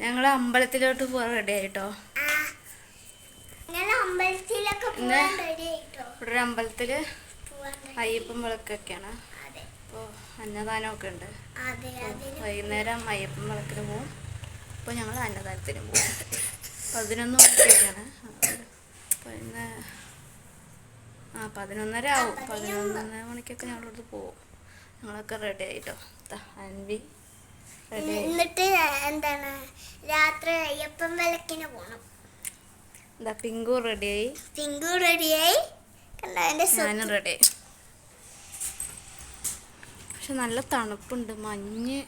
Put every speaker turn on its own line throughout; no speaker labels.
ഞങ്ങൾ അമ്പലത്തിലോട്ട് പോകാൻ റെഡി ആയിട്ടോ. ഇന്ന് ഇവിടെ അമ്പലത്തിൽ. അയ്യപ്പൻ വിളക്കൊക്കെയാണ്. അപ്പോൾ അന്നദാനമൊക്കെ ഉണ്ട്. വൈകുന്നേരം അയ്യപ്പൻ വിളക്കിന് പോവും. അപ്പോൾ ഞങ്ങൾ അന്നദാനത്തിന് പോവും. പതിനൊന്ന് മണിക്കൊക്കെയാണ്. അപ്പോൾ ഇന്ന് ആ പതിനൊന്നര ആവും. പതിനൊന്നര മണിക്കൊക്കെ ഞങ്ങളിവിടുന്ന് പോവും. ഞങ്ങളൊക്കെ റെഡി ആയിട്ടോ. അൻവി.
എന്നിട്ട് എന്താണ് രാത്രി അയ്യപ്പൻ വിളക്കിന് പോണം.
എന്താ പിങ്കു റെഡിയായി
പിങ്കു റെഡിയായി കണ്ടോ
ഞാനും റെഡിയായി പക്ഷെ നല്ല തണുപ്പുണ്ട് മഞ്ഞ്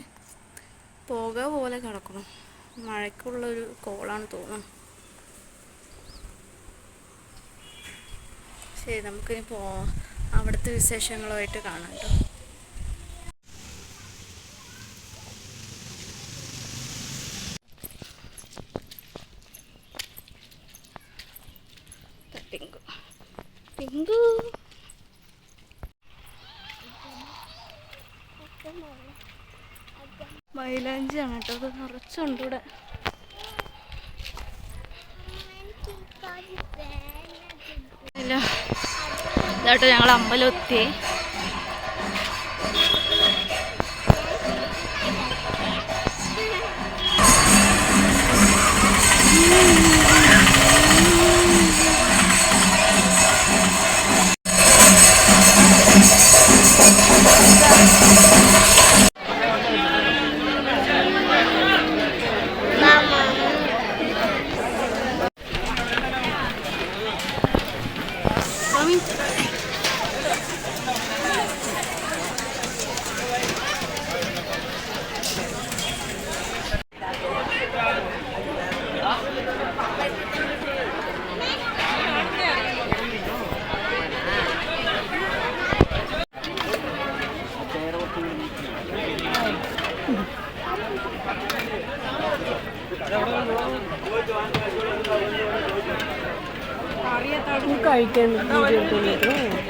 പുക പോലെ കിടക്കണം. മഴയ്ക്കുള്ളൊരു കോളാണ് തോന്നുന്നു ശരി നമുക്കിനി പോ അവിടുത്തെ വിശേഷങ്ങളുമായിട്ട് കാണാം കേട്ടോ പിങ്കു പിങ്കു മൈലാഞ്ചിയാണ് കേട്ടോ. അത് നിറച്ചുണ്ട് ഇവിടെ. ഇല്ല ഇതാട്ടോ ഞങ്ങൾ അമ്പലം എത്തി.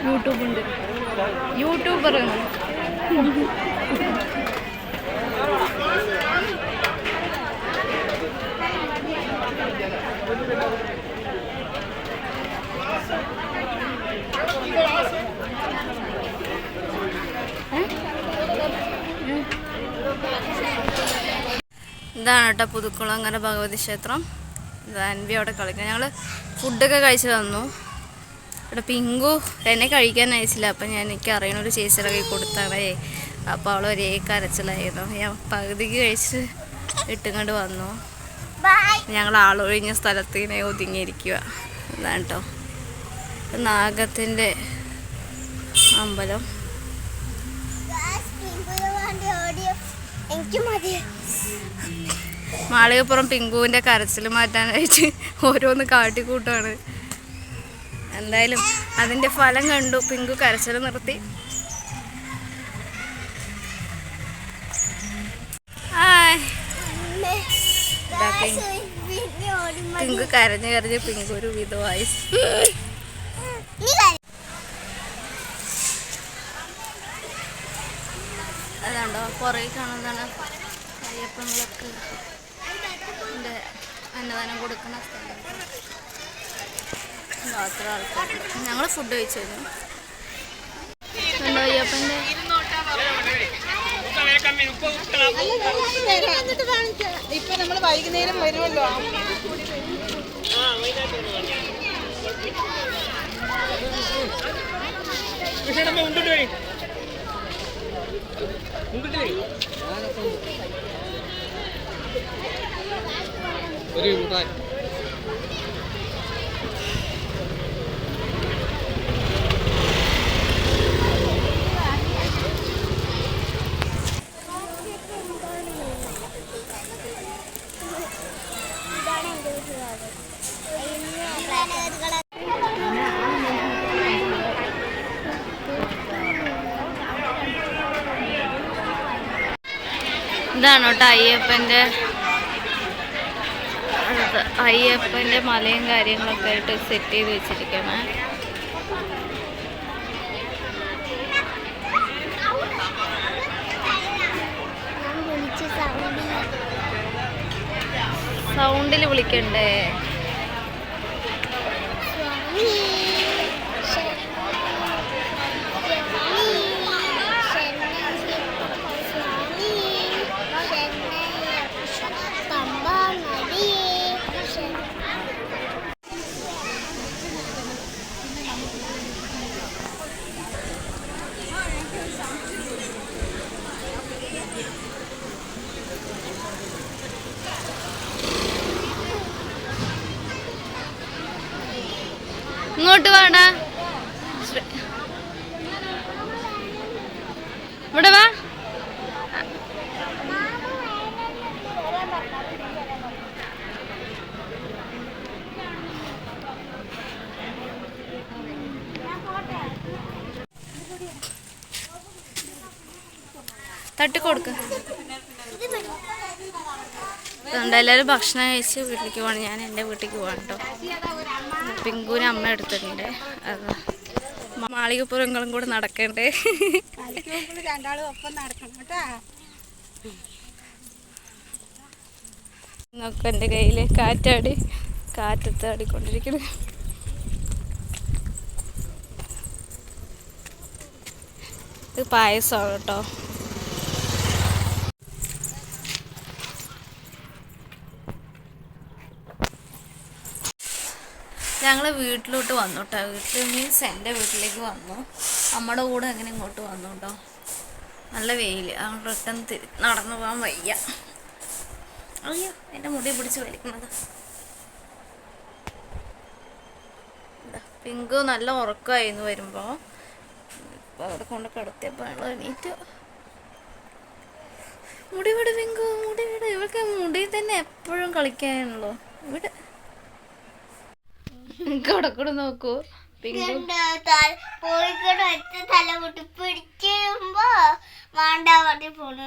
യൂട്യൂബ് ഉണ്ട്. യൂട്യൂബർ. ഇതാണ് കേട്ടോ പുതുക്കുളങ്ങര ഭഗവതി ക്ഷേത്രം. ഇതാ അൻവി അവിടെ കളിക്കുക ഞങ്ങൾ ഫുഡൊക്കെ കഴിച്ച് തന്നു ഇവിടെ പിങ്കു എന്നെ കഴിക്കാൻ അയച്ചില്ല. അപ്പം ഞാൻ എനിക്ക് അറിയണ ഒരു ചേച്ചിയുടെ കൈ കൊടുത്താണേ. അപ്പോൾ അവൾ ഒരേ കരച്ചിലായിരുന്നു. ഞാൻ പകുതിക്ക് കഴിച്ച് ഇട്ടുകൊണ്ട് വന്നു. ഞങ്ങൾ ആളൊഴിഞ്ഞ സ്ഥലത്ത് ഇങ്ങനെ ഒതുങ്ങിയിരിക്കുക ഇതാണ് കേട്ടോ. നാഗത്തിന്റെ അമ്പലം.
എനിക്ക് മതി
മാളികപ്പുറം പിങ്കുവിന്റെ കരച്ചിൽ മാറ്റാനായിട്ട് ഓരോന്ന് കാട്ടിക്കൂട്ടാണ് എന്തായാലും അതിന്റെ ഫലം കണ്ടു. പിങ്കു കരച്ചിൽ നിർത്തി. പിങ്കു. കരഞ്ഞ് കരഞ്ഞ് പിങ്കു ഒരു വിധമായി. അതാണ്ടോ പുറകെ കാണുന്നതാണ്. അയ്യപ്പൻ എന്റെ അന്നദാനം കൊടുക്കുന്ന സ്ഥലം. അത്ര ആൾക്കാർ ഞങ്ങൾ ഫുഡ് കഴിച്ചു കഴിഞ്ഞു ഉണ്ടോ അയ്യപ്പന്റെ?
ഇപ്പൊ നമ്മൾ വൈകുന്നേരം വരുമല്ലോ.
ഒരു കൂട്ടാൻ
ഇതാണ് കേട്ടോ അയ്യപ്പന്റെ അടുത്ത് അയ്യപ്പന്റെ മലയും കാര്യങ്ങളൊക്കെ ആയിട്ട് സെറ്റ് ചെയ്ത് വെച്ചിരിക്കണേ. സൗണ്ടിൽ വിളിക്കണ്ടേ? ഇങ്ങോട്ട് വാടാ. ഇവിടെ വാ. തട്ടിക്കൊടുക്ക. അതുകൊണ്ട് എല്ലാവരും ഭക്ഷണം കഴിച്ച് വീട്ടിലേക്ക് പോകണം ഞാൻ എന്റെ വീട്ടിലേക്ക് പോകണം കേട്ടോ പിങ്കുവിന് അമ്മ എടുത്തിട്ടുണ്ട്. അത് മാളികപ്പുറങ്ങളും കൂടെ നടക്കണ്ടേ? നോക്ക എന്റെ കയ്യിൽ കാറ്റാടി കാറ്റത്ത് ആടിക്കൊണ്ടിരിക്കുന്നു ഇത് പായസമാണ് കേട്ടോ. ഞങ്ങൾ വീട്ടിലോട്ട് വന്നു കേട്ടോ വീട്ടിൽ മീൻസ് എന്റെ വീട്ടിലേക്ക് വന്നു. അമ്മയുടെ കൂടെ അങ്ങനെ ഇങ്ങോട്ട് വന്നു കേട്ടോ നല്ല വെയിൽ അങ്ങോട്ട് റിട്ടേൺ തിരി നടന്നു പോകാൻ വയ്യ. അയ്യോ എന്റെ മുടി പിടിച്ച് വലിക്കുന്നത്. പിങ്ക് നല്ല ഉറക്കമായിരുന്നു വരുമ്പോൾ ഇപ്പോൾ അവിടെ കൊണ്ട് കിടത്തിയപ്പോൾ എണീറ്റു. മുടി വിട് പിങ്കു. മുടി വിട്. ഇവൾക്ക് മുടി തന്നെ എപ്പോഴും കളിക്കാനുള്ളൂ. ഇവിടെ കിടക്കൂടെ നോക്കൂ.
കോഴിക്കോട് തല പൊട്ടി പിടിക്കുമ്പോ പോണു.